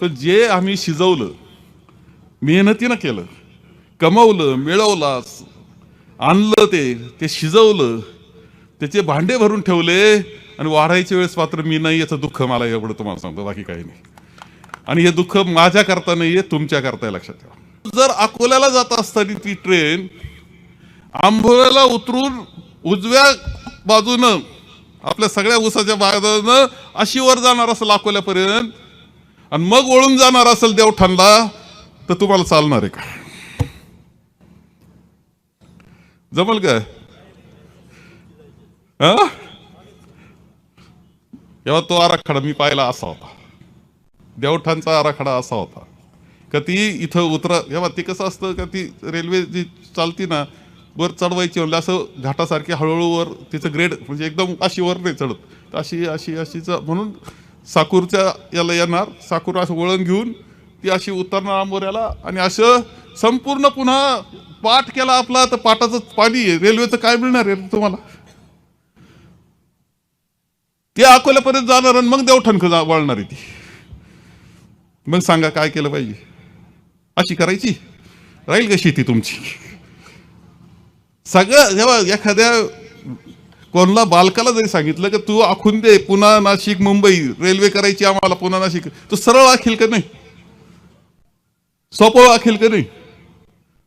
तर जे आम्ही शिजवलं मेहनतीनं केलं कमवलं मिळवलं आणलं ते ते शिजवलं त्याचे भांडे भरून ठेवले आणि वाढायच्या वेळेस मात्र मी नाही याचं दुःख मला एवढं तुम्हाला सांगतो बाकी काही नाही. आणि हे दुःख माझ्या करता नाहीये तुमच्या करता लक्षात ठेवा. जर अकोल्याला जात असताना ती ट्रेन आंबोळ्याला उतरून उजव्या बाजूनं आपल्या सगळ्या ऊसाच्या बाजूनं अशी वर जाणार असेल अकोल्यापर्यंत आणि मग वळून जाणार असेल देवठाणला तर तुम्हाला चालणार आहे का? जमल काय हा? तेव्हा तो आराखडा मी पाहिला असा होता. देवठाणचा आराखडा असा होता. का ती इथं उतरा तेव्हा ते कसं असतं का ती रेल्वे जी चालती ना वर चढवायची म्हणजे असं घाटासारखी हळूहळू वर तिचं ग्रेड म्हणजे एकदम अशी वर नाही चढत. अशी अशी अशीच म्हणून साकूरच्या याला येणार. साकूर असं वळण घेऊन ती अशी उतरणार आंबोऱ्याला आणि असं संपूर्ण पुन्हा पाठ केला आपला. तर पाटाचं पाणी रेल्वेचं काय मिळणार आहे तुम्हाला? ते अकोल्यापर्यंत जाणार आणि मग देवठणक वळणार आहे ती. मग सांगा काय केलं पाहिजे? अशी करायची? राहील का शेती तुमची? सगळं जेव्हा एखाद्या कोणला बालकाला जरी सांगितलं की तू आखून दे पुन्हा नाशिक मुंबई रेल्वे करायची आम्हाला पुन्हा नाशिक. तो सरळ आखेल का नाही? सोपं आखेल का नाही?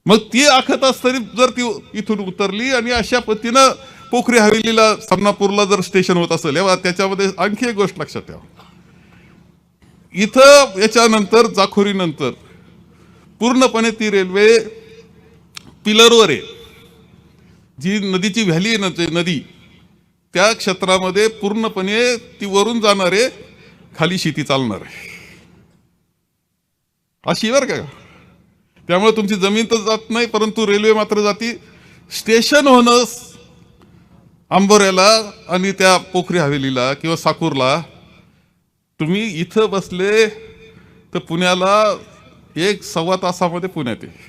मग ती आखत असताना जर ती इथून उतरली आणि अशा पद्धतीनं पोखरी हवेलीला समनापूरला जर स्टेशन होत असेल त्याच्यामध्ये आणखी एक गोष्ट लक्षात ठेवा. इथं याच्यानंतर जाखोरीनंतर पूर्णपणे ती रेल्वे पिलरवर आहे. जी नदीची व्हॅली आहे ना ते नदी त्या क्षेत्रामध्ये पूर्णपणे ती वरून जाणार आहे खाली शेती चालणार. आहे अशी बरं का? त्यामुळे तुमची जमीन तर जात नाही परंतु रेल्वे मात्र जाती. स्टेशन होणं आंबोऱ्याला आणि त्या पोखरी हवेलीला किंवा साकूरला तुम्ही इथं बसले तर पुण्याला एक सव्वा तासामध्ये पुण्यात आहे